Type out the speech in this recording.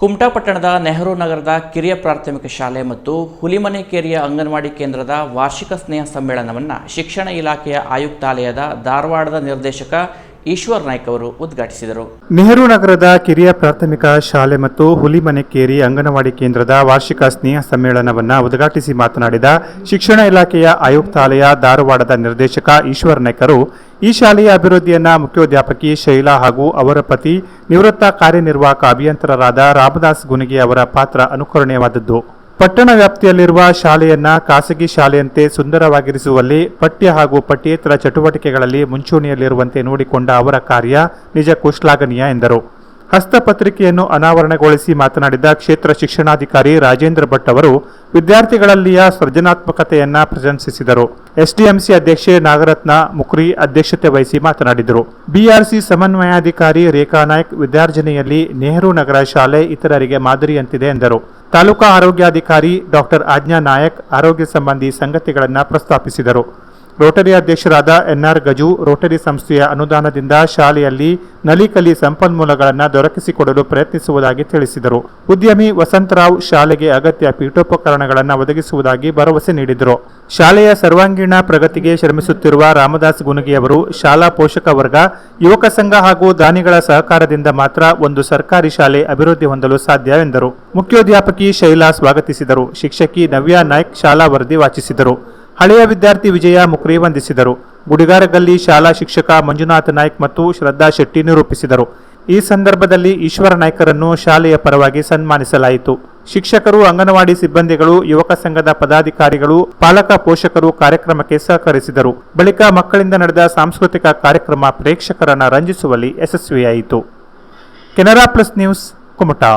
ಕುಮಟಾ ಪಟ್ಟಣದ ನೆಹರು ನಗರದ ಕಿರಿಯ ಪ್ರಾಥಮಿಕ ಶಾಲೆ ಮತ್ತು ಹುಲಿಮನೆ ಕೇರಿಯ ಅಂಗನವಾಡಿ ಕೇಂದ್ರದ ವಾರ್ಷಿಕ ಸ್ನೇಹ ಸಮ್ಮೇಳನವನ್ನು ಶಿಕ್ಷಣ ಇಲಾಖೆಯ ಆಯುಕ್ತಾಲಯದ ಧಾರವಾಡದ ನಿರ್ದೇಶಕ ಈಶ್ವರ್ ನಾಯ್ಕ್ ಅವರು ಉದ್ಘಾಟಿಸಿದರು. ನೆಹರು ನಗರದ ಕಿರಿಯ ಪ್ರಾಥಮಿಕ ಶಾಲೆ ಮತ್ತು ಹುಲಿಮನೆಕೇರಿ ಅಂಗನವಾಡಿ ಕೇಂದ್ರದ ವಾರ್ಷಿಕ ಸ್ನೇಹ ಸಮ್ಮೇಳನವನ್ನು ಉದ್ಘಾಟಿಸಿ ಮಾತನಾಡಿದ ಶಿಕ್ಷಣ ಇಲಾಖೆಯ ಆಯುಕ್ತಾಲಯ ಧಾರವಾಡದ ನಿರ್ದೇಶಕ ಈಶ್ವರ್ ನಾಯ್ಕರು ಈ ಶಾಲೆಯ ಅಭಿವೃದ್ಧಿಯನ್ನು ಮುಖ್ಯೋಧ್ಯಾಪಕಿ ಶೈಲಾ ಹಾಗೂ ಅವರ ಪತಿ ನಿವೃತ್ತ ಕಾರ್ಯನಿರ್ವಾಹಕ ಅಭಿಯಂತರರಾದ ರಾಮದಾಸ್ ಗುನಿಗೆ ಅವರ ಪಾತ್ರ ಅನುಕರಣೀಯವಾದದ್ದು. ಪಟ್ಟಣ ವ್ಯಾಪ್ತಿಯಲ್ಲಿರುವ ಶಾಲೆಯನ್ನ ಖಾಸಗಿ ಶಾಲೆಯಂತೆ ಸುಂದರವಾಗಿರಿಸುವಲ್ಲಿ ಪಠ್ಯ ಹಾಗೂ ಪಠ್ಯೇತರ ಚಟುವಟಿಕೆಗಳಲ್ಲಿ ಮುಂಚೂಣಿಯಲ್ಲಿರುವಂತೆ ನೋಡಿಕೊಂಡ ಅವರ ಕಾರ್ಯ ನಿಜಕ್ಕೂ ಶ್ಲಾಘನೀಯ ಎಂದರು. ಹಸ್ತಪತ್ರಿಕೆಯನ್ನು ಅನಾವರಣಗೊಳಿಸಿ ಮಾತನಾಡಿದ ಕ್ಷೇತ್ರ ಶಿಕ್ಷಣಾಧಿಕಾರಿ ರಾಜೇಂದ್ರ ಭಟ್ ಅವರು, ವಿದ್ಯಾರ್ಥಿಗಳಲ್ಲಿಯ ಸೃಜನಾತ್ಮಕತೆಯನ್ನ ಪ್ರಶಂಸಿಸಿದರು. ಎಸ್ಡಿಎಂಸಿ ಅಧ್ಯಕ್ಷೆ ನಾಗರತ್ನ ಮುಕ್ರಿ ಅಧ್ಯಕ್ಷತೆ ವಹಿಸಿ ಮಾತನಾಡಿದರು. ಬಿಆರ್ಸಿ ಸಮನ್ವಯಾಧಿಕಾರಿ ರೇಖಾ ನಾಯ್ಕ್, ವಿದ್ಯಾರ್ಜನೆಯಲ್ಲಿ ನೆಹರು ನಗರ ಶಾಲೆ ಇತರರಿಗೆ ಮಾದರಿಯಂತಿದೆ ಎಂದರು. ತಾಲೂಕಾ ಆರೋಗ್ಯಾಧಿಕಾರಿ ಡಾಕ್ಟರ್ ಆಜ್ಞಾ ನಾಯಕ್ ಆರೋಗ್ಯ ಸಂಬಂಧಿ ಸಂಗತಿಗಳನ್ನು ಪ್ರಸ್ತಾಪಿಸಿದರು. ರೋಟರಿ ಅಧ್ಯಕ್ಷರಾದ ಎನ್ಆರ್ ಗಜು ರೋಟರಿ ಸಂಸ್ಥೆಯ ಅನುದಾನದಿಂದ ಶಾಲೆಯಲ್ಲಿ ನಲಿಕಲಿ ಸಂಪನ್ಮೂಲಗಳನ್ನು ದೊರಕಿಸಿಕೊಡಲು ಪ್ರಯತ್ನಿಸುವುದಾಗಿ ತಿಳಿಸಿದರು. ಉದ್ಯಮಿ ವಸಂತರಾವ್ ಶಾಲೆಗೆ ಅಗತ್ಯ ಪೀಠೋಪಕರಣಗಳನ್ನು ಒದಗಿಸುವುದಾಗಿ ಭರವಸೆ ನೀಡಿದರು. ಶಾಲೆಯ ಸರ್ವಾಂಗೀಣ ಪ್ರಗತಿಗೆ ಶ್ರಮಿಸುತ್ತಿರುವ ರಾಮದಾಸ್ ಗುನಗಿಯವರು ಶಾಲಾ ಪೋಷಕ ವರ್ಗ, ಯುವಕ ಸಂಘ ಹಾಗೂ ದಾನಿಗಳ ಸಹಕಾರದಿಂದ ಮಾತ್ರ ಒಂದು ಸರ್ಕಾರಿ ಶಾಲೆ ಅಭಿವೃದ್ಧಿ ಹೊಂದಲು ಸಾಧ್ಯ ಎಂದರು. ಮುಖ್ಯೋಧ್ಯಾಪಕಿ ಶೈಲಾ ಸ್ವಾಗತಿಸಿದರು. ಶಿಕ್ಷಕಿ ನವ್ಯಾ ನಾಯ್ಕ್ ಶಾಲಾ ವರದಿ ವಾಚಿಸಿದರು. ಹಳೆಯ ವಿದ್ಯಾರ್ಥಿ ವಿಜಯ ಮುಕ್ರಿ ವಂದಿಸಿದರು. ಗುಡಿಗಾರಗಲ್ಲಿ ಶಾಲಾ ಶಿಕ್ಷಕ ಮಂಜುನಾಥ ನಾಯ್ಕ್ ಮತ್ತು ಶ್ರದ್ಧಾ ಶೆಟ್ಟಿ ನಿರೂಪಿಸಿದರು. ಈ ಸಂದರ್ಭದಲ್ಲಿ ಈಶ್ವರ ನಾಯ್ಕರನ್ನು ಶಾಲೆಯ ಪರವಾಗಿ ಸನ್ಮಾನಿಸಲಾಯಿತು. ಶಿಕ್ಷಕರು, ಅಂಗನವಾಡಿ ಸಿಬ್ಬಂದಿಗಳು, ಯುವಕ ಸಂಘದ ಪದಾಧಿಕಾರಿಗಳು, ಪಾಲಕ ಪೋಷಕರು ಕಾರ್ಯಕ್ರಮಕ್ಕೆ ಸಹಕರಿಸಿದರು. ಬಳಿಕ ಮಕ್ಕಳಿಂದ ನಡೆದ ಸಾಂಸ್ಕೃತಿಕ ಕಾರ್ಯಕ್ರಮ ಪ್ರೇಕ್ಷಕರನ್ನು ರಂಜಿಸುವಲ್ಲಿ ಯಶಸ್ವಿಯಾಯಿತು. Canara plus news, Kumta.